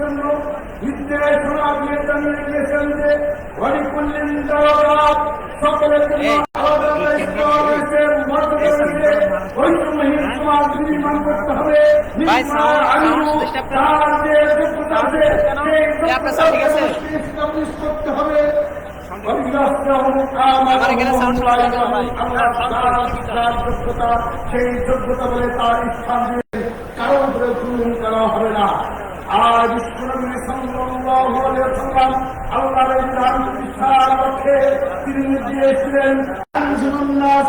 জন্য জানিয়ে যে হরিকুল্লিন সকলের জন্য আলাদা রয়েছে। সমাজ নির্মাণ করতে হবে। তার যে যোগ্যতা আছে, সেই? যোগ্যতা করতে হবে সেই বলে তার স্থান দিয়ে আলাইহি ওয়াসাল্লাম আল্লাহর বিধান প্রতিষ্ঠার লক্ষ্যে তিনি মানাজিলাহুম